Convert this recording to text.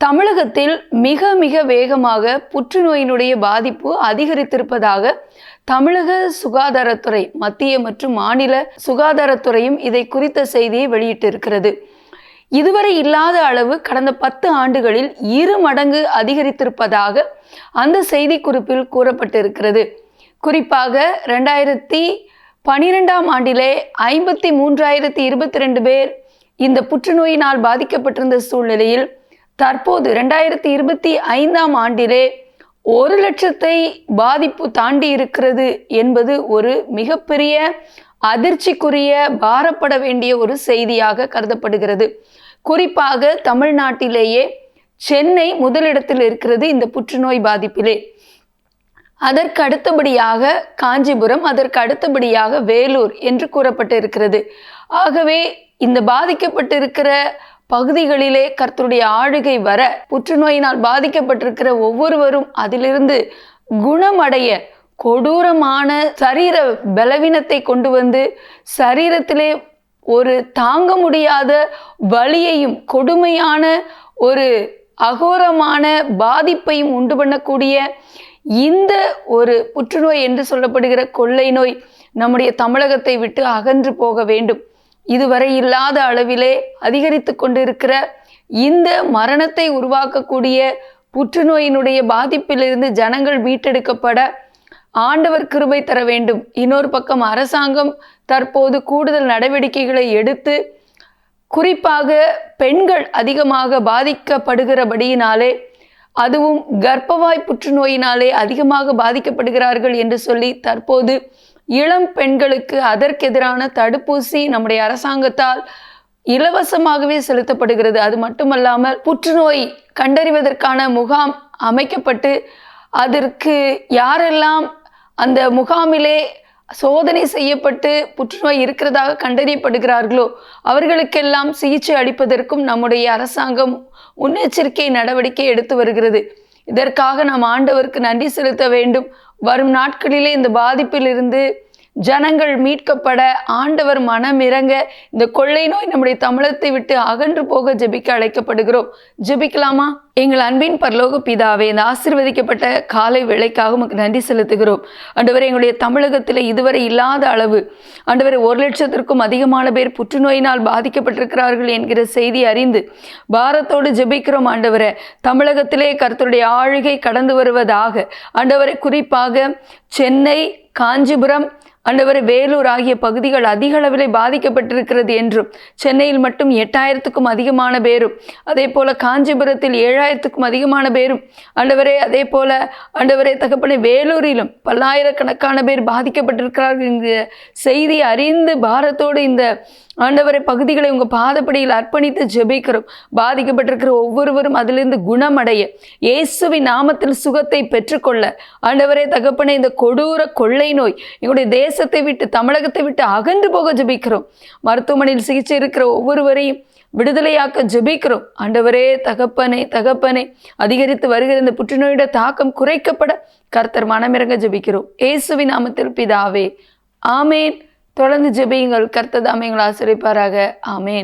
தமிழகத்தில் மிக மிக வேகமாக புற்றுநோயினுடைய பாதிப்பு அதிகரித்திருப்பதாக தமிழக சுகாதாரத்துறை மத்திய மற்றும் மாநில சுகாதாரத்துறையும் இதை குறித்த செய்தியை வெளியிட்டிருக்கிறது. இதுவரை இல்லாத அளவு கடந்த பத்து ஆண்டுகளில் இரு மடங்கு அதிகரித்திருப்பதாக அந்த செய்திக்குறிப்பில் கூறப்பட்டிருக்கிறது. குறிப்பாக ரெண்டாயிரத்தி பனிரெண்டாம் ஆண்டிலே ஐம்பத்தி மூன்றாயிரத்தி இருபத்தி ரெண்டு பேர் இந்த புற்றுநோயினால் பாதிக்கப்பட்டிருந்த சூழ்நிலையில் தற்போது ரெண்டாயிரத்தி இருபத்தி ஐந்தாம் ஆண்டிலே ஒரு லட்சத்தை பாதிப்பு தாண்டி இருக்கிறது என்பது ஒரு மிகப்பெரிய அதிர்ச்சிக்குரிய பாரப்பட வேண்டிய ஒரு செய்தியாக கருதப்படுகிறது. குறிப்பாக தமிழ்நாட்டிலேயே சென்னை முதலிடத்தில் இருக்கிறது இந்த புற்றுநோய் பாதிப்பிலே. அதற்கு அடுத்தபடியாக காஞ்சிபுரம் அதற்கு அடுத்தபடியாக வேலூர் என்று கூறப்பட்டிருக்கிறது. ஆகவே இந்த பாதிக்கப்பட்டிருக்கிற பகுதிகளிலே கர்த்தருடைய ஆளுகை வர புற்றுநோயினால் பாதிக்கப்பட்டிருக்கிற ஒவ்வொருவரும் அதிலிருந்து குணமடைய கொடூரமான சரீர பலவீனத்தை கொண்டு வந்து சரீரத்திலே ஒரு தாங்க முடியாத வலியையும் கொடுமையான ஒரு அகோரமான பாதிப்பையும் உண்டு பண்ணக்கூடிய இந்த ஒரு புற்றுநோய் என்று சொல்லப்படுகிற கொள்ளை நோய் நம்முடைய தமிழகத்தை விட்டு அகன்று போக வேண்டும். இதுவரை இல்லாத அளவிலே அதிகரித்து கொண்டிருக்கிற இந்த மரணத்தை உருவாக்கக்கூடிய புற்றுநோயினுடைய பாதிப்பிலிருந்து ஜனங்கள் மீட்டெடுக்கப்பட ஆண்டவர் கிருபை தர வேண்டும். இன்னொரு பக்கம் அரசாங்கம் தற்போது கூடுதல் நடவடிக்கைகளை எடுத்து குறிப்பாக பெண்கள் அதிகமாக பாதிக்கப்படுகிறபடியினாலே அதுவும் கர்ப்பவாய் புற்றுநோயினாலே அதிகமாக பாதிக்கப்படுகிறார்கள் என்று சொல்லி தற்போது இளம் பெண்களுக்கு அதற்கெதிரான தடுப்பூசி நம்முடைய அரசாங்கத்தால் இலவசமாகவே செலுத்தப்படுகிறது. அது மட்டுமல்லாமல் புற்றுநோய் கண்டறிவதற்கான முகாம் அமைக்கப்பட்டு அதற்கு யாரெல்லாம் அந்த முகாமிலே சோதனை செய்யப்பட்டு புற்றுநோய் இருக்கிறதாக கண்டறியப்படுகிறார்களோ அவர்களுக்கெல்லாம் சிகிச்சை அளிப்பதற்கும் நம்முடைய அரசாங்கம் முன்னெச்சரிக்கை நடவடிக்கை எடுத்து வருகிறது. இதற்காக நாம் ஆண்டவருக்கு நன்றி செலுத்த வேண்டும். வரும் நாட்களிலே இந்த பாதிப்பிலிருந்து ஜனங்கள் மீட்கப்பட ஆண்டவர் மனமிறங்க இந்த கொள்ளை நோய் நம்முடைய தமிழத்தை விட்டு அகன்று போக ஜெபிக்க அழைக்கப்படுகிறோம். ஜெபிக்கலாமா? எங்கள் அன்பின் பரலோக பிதாவே இந்த ஆசிர்வதிக்கப்பட்ட காலை விலைக்காக உமக்கு நன்றி செலுத்துகிறோம். அண்டவர் எங்களுடைய தமிழகத்தில் இதுவரை இல்லாத அளவு ஆண்டவரே ஒரு லட்சத்திற்கும் அதிகமான பேர் புற்றுநோயினால் பாதிக்கப்பட்டிருக்கிறார்கள் என்கிற செய்தி அறிந்து பாரத்தோடு ஜெபிக்கிறோம் ஆண்டவரை. தமிழகத்திலே கருத்துடைய ஆளுகை கடந்து வருவதாக ஆண்டவரை குறிப்பாக சென்னை காஞ்சிபுரம் அண்டவர் வேலூர் ஆகிய பகுதிகள் அதிக அளவில் பாதிக்கப்பட்டிருக்கிறது என்றும் சென்னையில் மட்டும் எட்டாயிரத்துக்கும் அதிகமான பேரும் அதே போல காஞ்சிபுரத்தில் ஏழாயிரத்துக்கும் அதிகமான பேரும் அண்டவரே அதே போல அண்டவரே தகப்பனை வேலூரிலும் பல்லாயிரக்கணக்கான பேர் பாதிக்கப்பட்டிருக்கிறார்கள். என்கிற செய்தி அறிந்து பாரத்தோடு இந்த ஆண்டவரை பகுதிகளை உங்கள் பாதப்படியில் அர்ப்பணித்து ஜெபிக்கிறோம். பாதிக்கப்பட்டிருக்கிற ஒவ்வொருவரும் அதிலிருந்து குணமடைய இயேசுவின் நாமத்தில் சுகத்தை பெற்றுக்கொள்ள ஆண்டவரே தகப்பனை இந்த கொடூர கொள்ளை நோய். எங்களுடைய தேசத்தை விட்டு தமிழகத்தை விட்டு அகன்று போக ஜெபிக்கிறோம். மருத்துவமனையில் சிகிச்சை இருக்கிற ஒவ்வொருவரையும் விடுதலையாக்க ஜெபிக்கிறோம். ஆண்டவரே தகப்பனே தகப்பனே அதிகரித்து வருகிற இந்த புற்றுநோயோட தாக்கம் குறைக்கப்பட கர்த்தர் மனமிறங்க ஜெபிக்கிறோம். இயேசுவின் நாமத்தில் பிதாவே ஆமேன். தொடர்ந்து ஜெபியுங்கள். கர்த்ததாமே எங்களை ஆசிரிப்பாராக. ஆமேன்.